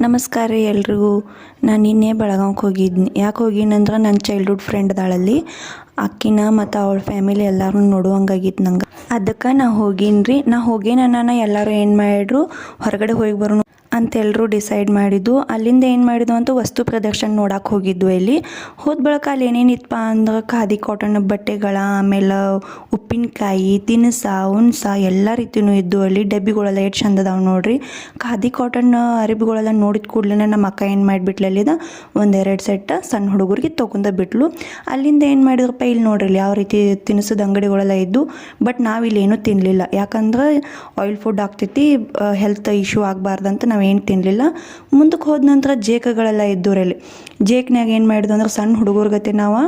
ನಮಸ್ಕಾರ ರೀ ಎಲ್ರಿಗೂ. ನಾನು ನಿನ್ನೆ ಬೆಳಗಾವ್ಗೆ ಹೋಗಿದ್ನಿ. ಯಾಕೆ ಹೋಗಿನಂದ್ರೆ ನನ್ನ ಚೈಲ್ಡ್ಹುಡ್ ಫ್ರೆಂಡ್ ಅದಾಳಲ್ಲಿ ಅಕ್ಕಿನ ಮತ್ತು ಅವಳ ಫ್ಯಾಮಿಲಿ ಎಲ್ಲರೂ ನೋಡುವಂಗಾಗಿತ್ತು ನಂಗೆ. ಅದಕ್ಕೆ ನಾ ಹೋಗೀನಿ ರೀ ನಾ ಹೋಗೇನ ನಾನು ಎಲ್ಲರೂ ಏನು ಮಾಡ್ರು ಹೊರಗಡೆ ಹೋಗಿ ಬರೋಣ ಅಂತ ಎಲ್ಲರೂ ಡಿಸೈಡ್ ಮಾಡಿದ್ದು, ಅಲ್ಲಿಂದ ಏನು ಮಾಡಿದ್ವು ಅಂತ ವಸ್ತು ಪ್ರದರ್ಶನ ನೋಡಕ್ಕೆ ಹೋಗಿದ್ವು ಇಲ್ಲಿ. ಹೋದ ಬಳಿಕ ಅಲ್ಲಿ ಏನೇನಿತ್ತಪ್ಪ ಅಂದ್ರೆ ಖಾದಿ ಕಾಟನ್ ಬಟ್ಟೆಗಳ, ಆಮೇಲೆ ಉಪ್ಪಿನಕಾಯಿ, ತಿನಿಸ ಹುಣ್ಸ ಎಲ್ಲ ರೀತಿಯೂ ಇದ್ದು ಅಲ್ಲಿ. ಡಬ್ಬಿಗಳೆಲ್ಲ ಎಷ್ಟು ಚಂದ ಅದಾವೆ ನೋಡ್ರಿ. ಖಾದಿ ಕಾಟನ್ ಅರಿಬಿಗಳೆಲ್ಲ ನೋಡಿದ ಕೂಡಲೇ ನಮ್ಮ ಅಕ್ಕ ಏನು ಮಾಡಿಬಿಟ್ಲು ಅಲ್ಲಿದ? ಒಂದೆರಡು ಸೆಟ್ ಸಣ್ಣ ಹುಡುಗರಿಗೆ ತೊಗೊಂಡ ಬಿಟ್ಲು. ಅಲ್ಲಿಂದ ಏನು ಮಾಡಿದ್ರಪ್ಪ ಇಲ್ಲಿ ನೋಡ್ರಿ ಯಾವ ರೀತಿ ತಿನಿಸದ ಅಂಗಡಿಗಳೆಲ್ಲ ಇದ್ದು ಬಟ್ ನಾವಿಲ್ಲಿ ಏನೂ ತಿನ್ನಲಿಲ್ಲ ಯಾಕಂದ್ರೆ ಆಯಿಲ್ ಫುಡ್ ಆಗ್ತೈತಿ ಹೆಲ್ತ್ ಇಶ್ಯೂ ಆಗಬಾರ್ದಂತ ನಾವೇನು ತಿನ್ನಲಿಲ್ಲ ಮುಂದಕ್ಕೆ ಹೋದ ನಂತರ ಜೇಕಗಳೆಲ್ಲ ಇದ್ದೂರಲ್ಲಿ ಜೇಕ್ನ್ಯಾಗ ಏನು ಮಾಡಿದ್ವು ಅಂದ್ರೆ ಸಣ್ಣ ಹುಡುಗರ ಗತಿ ನಾವು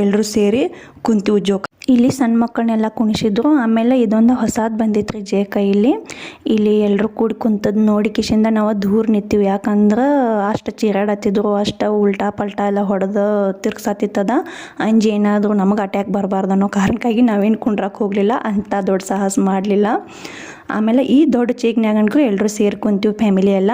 ಎಲ್ಲರೂ ಸೇರಿ ಕುಂತೀವಿ ಜೋಕ್ ಇಲ್ಲಿ ಸಣ್ಣ ಮಕ್ಕಳನ್ನೆಲ್ಲ ಕುಣಿಸಿದ್ರು. ಆಮೇಲೆ ಇದೊಂದು ಹೊಸಾದ್ ಬಂದಿತ್ತು ರೀ ಜೇಕ ಇಲ್ಲಿ. ಇಲ್ಲಿ ಎಲ್ಲರೂ ಕೂಡಿ ಕುಂತದ್ದು ನೋಡಿ ಕಿಶಿಂದ ನಾವು ದೂರ ನಿಂತೀವಿ. ಯಾಕಂದ್ರೆ ಅಷ್ಟು ಚಿರಾಡತ್ತಿದ್ರು ಅಷ್ಟು ಉಲ್ಟಾ ಪಲ್ಟಾ ಎಲ್ಲ ಹೊಡೆದು ತಿರ್ಗ್ಸತ್ತಿತ್ತದ ಅಂಜಿ ಏನಾದರೂ ನಮಗೆ ಅಟ್ಯಾಕ್ ಬರಬಾರ್ದು ಅನ್ನೋ ಕಾರಣಕ್ಕಾಗಿ ನಾವೇನು ಕುಂಡ್ರಕ್ಕೆ ಹೋಗಲಿಲ್ಲ. ಅಂಥ ದೊಡ್ಡ ಸಾಹಸ ಮಾಡಲಿಲ್ಲ. ಆಮೇಲೆ ಈ ದೊಡ್ಡ ಚೇಕ್ನ್ಯಾಗ ಅನ್ಕರು ಎಲ್ಲರೂ ಸೇರ್ಕೊಂತೀವಿ ಫ್ಯಾಮಿಲಿ ಎಲ್ಲ.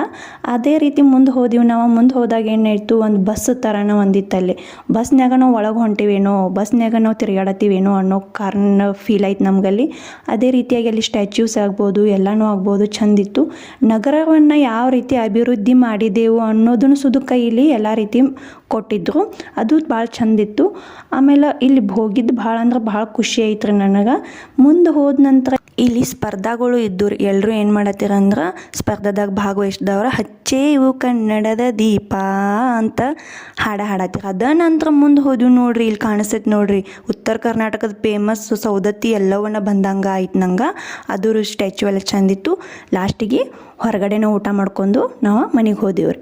ಅದೇ ರೀತಿ ಮುಂದೆ ಹೋದಿವಿ ನಾವು. ಮುಂದೆ ಹೋದಾಗ ಏನಾಯಿತು? ಒಂದು ಬಸ್ ಥರನ ಒಂದಿತ್ತಲ್ಲಿ ಬಸ್ನ್ಯಾಗ ನಾವು ಒಳಗೆ ಹೊಂಟಿವೇನೋ? ಬಸ್ನ್ಯಾಗ ನಾವು ತಿರುಗಾಡತ್ತೀವೇನೋ ಅನ್ನೋ ಕಾರಣ ಫೀಲ್ ಆಯ್ತು ನಮಗಲ್ಲಿ. ಅದೇ ರೀತಿಯಾಗಿ ಅಲ್ಲಿ ಸ್ಟ್ಯಾಚ್ಯೂಸ್ ಆಗ್ಬೋದು, ಎಲ್ಲನೂ ಆಗ್ಬೋದು ಚಂದಿತ್ತು ನಗರವನ್ನು ಯಾವ ರೀತಿ ಅಭಿವೃದ್ಧಿ ಮಾಡಿದೆವು ಅನ್ನೋದನ್ನು ಸುದುಕ ಇಲ್ಲಿ ಎಲ್ಲ ರೀತಿ ಕೊಟ್ಟಿದ್ರು. ಅದು ಭಾಳ ಚಂದಿತ್ತು ಆಮೇಲೆ ಇಲ್ಲಿ ಹೋಗಿದ್ದು ಭಾಳ ಅಂದ್ರೆ ಭಾಳ ಖುಷಿ ಐತ್ರಿ ನನಗೆ. ಮುಂದೆ ಹೋದ ನಂತರ ಇಲ್ಲಿ ಸ್ಪರ್ಧಾಗಳು ಇದ್ದು ಎಲ್ಲರೂ ಏನು ಮಾಡತ್ತೀರ ಅಂದ್ರೆ ಸ್ಪರ್ಧಾದಾಗ ಭಾಗವಹಿಸಿದವ್ರ, ಹಚ್ಚೇ ಇವು ಕನ್ನಡದ ದೀಪ ಅಂತ ಹಾಡ ಹಾಡತ್ತೀರ. ಅದ ನಂತರ ಮುಂದೆ ಹೋದ್ವಿ ನೋಡ್ರಿ, ಇಲ್ಲಿ ಕಾಣಿಸ್ತೈತೆ ನೋಡ್ರಿ. ಉತ್ತರ ಕರ್ನಾಟಕದ ಫೇಮಸ್ ಸೌದತ್ತಿ ಎಲ್ಲವನ್ನ ಬಂದಂಗೆ ಆಯ್ತು ನಂಗೆ. ಅದರ ಸ್ಟ್ಯಾಚು ಎಲ್ಲ ಚಂದಿತ್ತು. ಲಾಸ್ಟಿಗೆ ಹೊರಗಡೆನೇ ಊಟ ಮಾಡ್ಕೊಂಡು ನಾವು ಮನೆಗೆ ಹೋದಿವ್ರಿ.